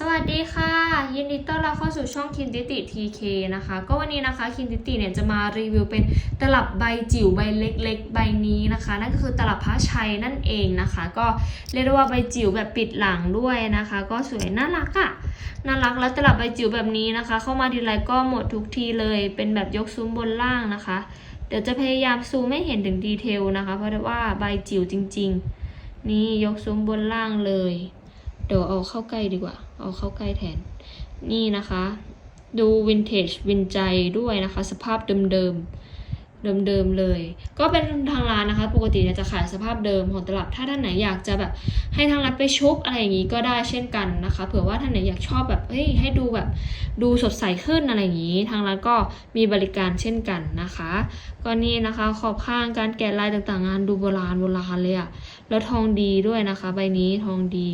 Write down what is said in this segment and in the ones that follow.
สวัสดีค่ะ ยินดีต้อนรับเข้าสู่ช่องคินติติทีเคนะคะ ก็วันนี้นะคะคินติติเนี่ยจะมารีวิวเป็นตลับใบจิ๋วใบเล็ก ๆ ใบนี้นะคะ นั่นก็คือตลับพระชัยนั่นเองนะคะ ก็เรียกได้ว่าใบจิ๋วแบบปิดหลังด้วยนะคะ ก็สวยน่ารักอะ่ะน่ารักแล้วตลับใบจิ๋วแบบนี้นะคะ เข้ามาทีไรก็หมดทุกทีเลย เป็นแบบยกซุ้มบนล่างนะคะ เดี๋ยวจะพยายามซูมไม่เห็นถึงดีเทลนะคะ เพราะว่าใบจิ๋วจริง ๆ นี่ยกซุ้มบนล่างเลย เดี๋ยวเอาเข้าใกล้ดีกว่า เอาเข้าใกล้แทน นี่นะคะ ดูวินเทจวินใจด้วยนะคะ สภาพเดิมๆ เดิมๆเลย ก็เป็นทางร้านนะคะ ปกติเนี่ยจะขายสภาพเดิมของตลับ ถ้าท่านไหนอยากจะแบบให้ทางร้านไปชุบอะไรอย่างนี้ก็ได้เช่นกันนะคะ เผื่อว่าท่านไหนอยากชอบแบบเฮ้ยให้ดูแบบดูสดใสขึ้นอะไรอย่างนี้ ทางร้านก็มีบริการเช่นกันนะคะ ก็นี่นะคะขอบข้างการแกะลายต่างๆ งานดูโบราณโบราณเลยอะแล้วทองดีด้วยนะคะ ใบนี้ทองดี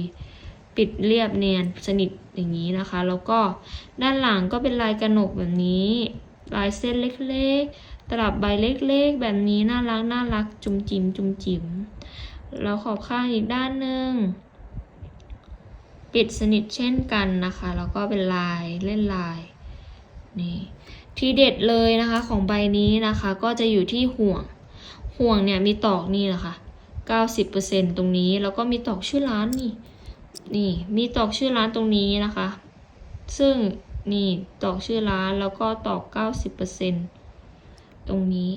ปิดเรียบเนียนสนิทอย่างนี้นะคะ แล้วก็ด้านหลังก็เป็นลายกระหนกแบบนี้ ลายเส้นเล็กๆ ตลับใบเล็กๆ แบบนี้น่ารักน่ารักจุ่มจิ๋มจุ่มจิ๋มแล้วขอบข้างอีกด้านหนึ่งปิดสนิทเช่นกันนะคะ แล้วก็เป็นลายเล่นลายนี่ทีเด็ดเลยนะคะของใบนี้นะคะก็จะอยู่ที่ห่วง ห่วงเนี่ยมีตอกนี่แหละค่ะ90%ตรงนี้แล้วก็มีตอกชื่อร้านนี่ นี่มีตอกชื่อร้านตรงนี้นะคะ ซึ่งนี่ตอกชื่อร้านแล้วก็ตอก 90%ตรงนี้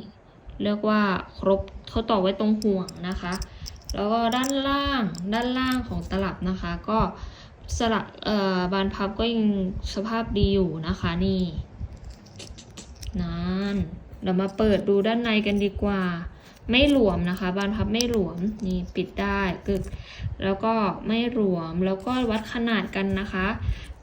เรียกว่าครบเขาตอกไว้ตรงห่วงนะคะ แล้วก็ด้านล่างด้านล่างของตลับนะคะ ก็สลักเอ่อบานพับก็ยังสภาพดีอยู่นะคะนี่นั่น เรามาเปิดดูด้านในกันดีกว่า ไม่หลวมนะคะบานพับไม่หลวมนี่ปิดได้กึก แล้วก็ไม่หลวมแล้วก็วัดขนาดกันนะคะ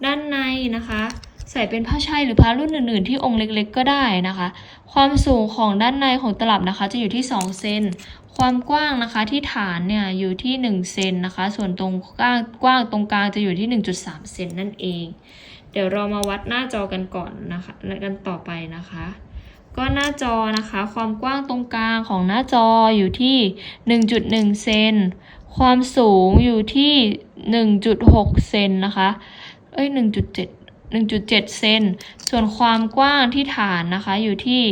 ด้านในนะคะ ใส่เป็นผ้าชัยหรือผ้ารุ่นอื่น ๆ ที่องค์เล็กๆ ก็ได้นะคะ ความสูงของด้านในของตลับนะคะ จะอยู่ที่ 2 เซนความกว้างนะคะที่ฐานเนี่ยอยู่ที่ 1 เซนนะคะ ส่วนตรงกว้างกว้างตรงกลางจะอยู่ที่ 1.3 เซนนั่นเอง เดี๋ยวเรามาวัดหน้าจอกันก่อนนะคะ กันต่อไปนะคะ ก็หน้าจอนะคะ ความกว้างตรงกลางของหน้าจออยู่ที่ 1.1 เซน ความสูงอยู่ที่ 1.6 เซนนะคะ เอ้ย 1.7 1.7 เซน ส่วนความกว้างที่ฐานนะคะ อยู่ที่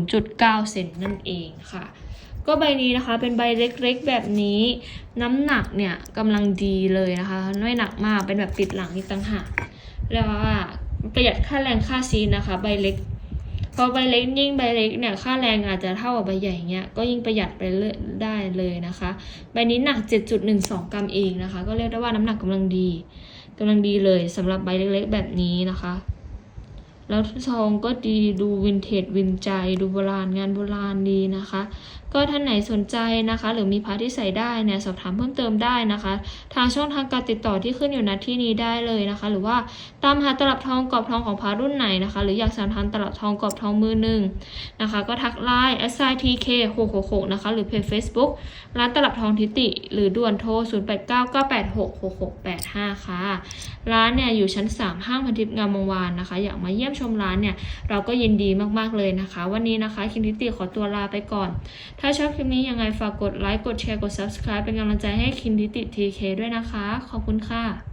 0.9 เซนนั่นเองค่ะ ก็ใบนี้นะคะเป็นใบเล็กๆแบบนี้ น้ำหนักเนี่ยกำลังดีเลยนะคะ ไม่หนักมากเป็นแบบปิดหลังอีกต่างหากเรียกว่าประหยัดค่าแรงค่าซีนนะคะ ใบเล็ก พอใบเล็กยิ่งใบเล็กเนี่ยค่าแรงอาจจะเท่ากับใบใหญ่เงี้ยก็ยิ่งประหยัดไปเลยได้เลยนะคะ ใบนี้หนัก 7.12 กรัมเองนะคะ ก็เรียกได้ว่าน้ำหนักกำลังดีกำลังดีเลยสำหรับใบเล็กๆ แบบนี้นะคะ แล้วซองก็ดีดูวินเทจวินใจ ดูโบราณงานโบราณดีนะคะ ก็ท่านไหนสนใจนะคะ หรือมีพาร์ทที่ใส่ได้เนี่ยสอบถามเพิ่มเติมได้นะคะ ทางช่องทางการติดต่อที่ขึ้นอยู่ณที่นี้ได้เลยนะคะ หรือว่าตามหาตลับทองกรอบทองของพารุ่นไหนนะคะ หรืออยากสั่งทานตลับทองกรอบทองมือหนึ่งนะคะ ก็ทักไลน์ s i t k 6 6 6นะคะหรือเพจ Facebook ร้านตลับทองทิติ หรือด่วนโทร 0 8 9 9 8 6 6 6 8 5 ค่ะ ร้านเนี่ยอยู่ชั้น 3 ห้างพันทิพย์งามวงวานนะคะ อยากมาเยี่ยมชมร้านเนี่ย เราก็ยินดีมากๆเลยนะคะ วันนี้นะคะคิมทิติขอตัวลาไปก่อน ถ้าชอบคลิปนี้ยังไงฝากกดไลค์กดแชร์กด subscribe เป็นกำลังใจให้คิมทิติทีเคด้วยนะคะ ขอบคุณค่ะ